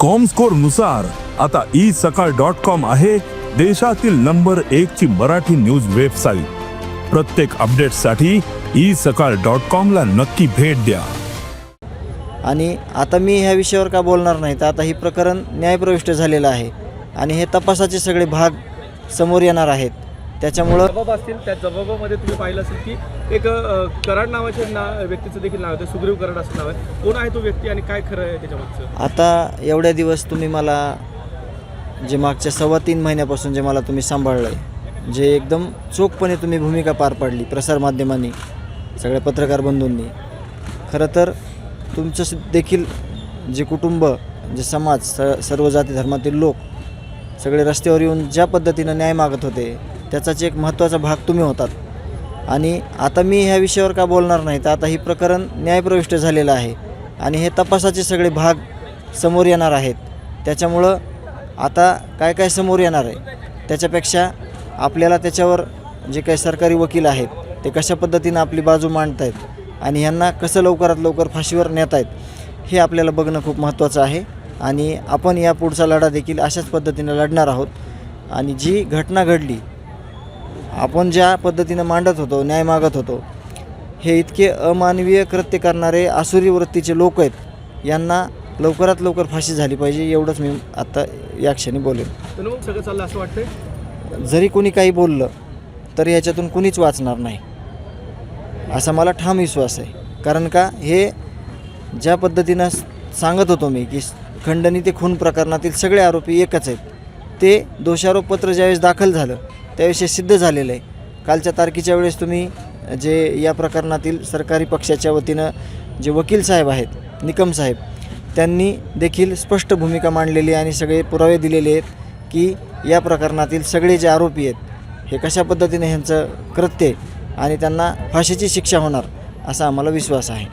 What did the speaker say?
कॉमस्कोरनुसार आता ई सकाळ dot com आहे देशातील नंबर एक ची मराठी न्यूज वेबसाईट प्रत्येक अपडेटसाठी ई सकाळ डॉट कॉमला नक्की भेट द्या. आणि आता मी ह्या विषयावर का बोलणार नाही तर आता हे प्रकरण न्यायप्रविष्ट झालेलं आहे. आणि हे तपासाचे सगळे भाग समोर येणार आहेत. त्याच्यामुळं जबाब असतील त्या जबाबामध्ये तुम्ही पाहिलं असेल की एक कराड नावाचे ना व्यक्तीचं देखील नाव आहे सुग्रीव कराड असं नाव आहे. कोण आहे तो व्यक्ती आणि काय खरं आहे त्याच्यामागचं? आता एवढ्या दिवस तुम्ही मला जे मागच्या सव्वा तीन महिन्यापासून जे मला तुम्ही सांभाळलं आहे जे एकदम चोखपणे तुम्ही भूमिका पार पाडली प्रसारमाध्यमांनी सगळ्या पत्रकार बंधूंनी खरं तर तुमचं देखील जे कुटुंब जे समाज स सर्व जाती धर्मातील लोक सगळे रस्त्यावर येऊन ज्या पद्धतीनं न्याय मागत होते त्याचाच एक महत्त्वाचा भाग तुम्ही होतात. आणि आता मी ह्या विषयावर का बोलणार नाही तर आता ही प्रकरण न्यायप्रविष्ट झालेलं आहे. आणि हे तपासाचे सगळे भाग समोर येणार आहेत. त्याच्यामुळं आता काय काय समोर येणार आहे त्याच्यापेक्षा आपल्याला त्याच्यावर जे काही सरकारी वकील आहेत ते कशा पद्धतीनं आपली बाजू मांडत आहेत आणि ह्यांना कसं लवकरात लवकर फाशीवर नेत आहेत हे आपल्याला बघणं खूप महत्त्वाचं आहे. आणि आपण या पुढचा लढा देखील अशाच पद्धतीनं लढणार आहोत. आणि जी घटना घडली आपण ज्या पद्धतीनं मांडत होतो न्याय मागत होतो हे इतके अमानवीय कृत्य करणारे आसुरी वृत्तीचे लोक आहेत यांना लवकरात लवकर फाशी झाली पाहिजे एवढंच मी आत्ता या क्षणी बोलेन. सगळं चाललं असं वाटतंय? जरी कोणी काही बोललं तर याच्यातून कुणीच वाचणार नाही. असा मला ठाम विश्वास आहे. कारण का हे ज्या पद्धतीनं सांगत होतो मी की खंडणी ते खून प्रकरणातील सगळे आरोपी एकच आहेत ते दोषारोपपत्र ज्यावेळेस दाखल झालं त्याविषयी सिद्ध झालेलं आहे. कालच्या तारखेच्या वेळेस तुम्ही जे या प्रकरणातील सरकारी पक्षाच्या वतीनं जे वकील साहेब आहेत निकम साहेब त्यांनी देखील स्पष्ट भूमिका मांडलेली आणि सगळे पुरावे दिलेले आहेत की या प्रकरणातील सगळे जे आरोपी आहेत हे कशा पद्धतीने ह्यांचं कृत्य आहे आणि त्यांना फाशीची शिक्षा होणार असा आम्हाला विश्वास आहे.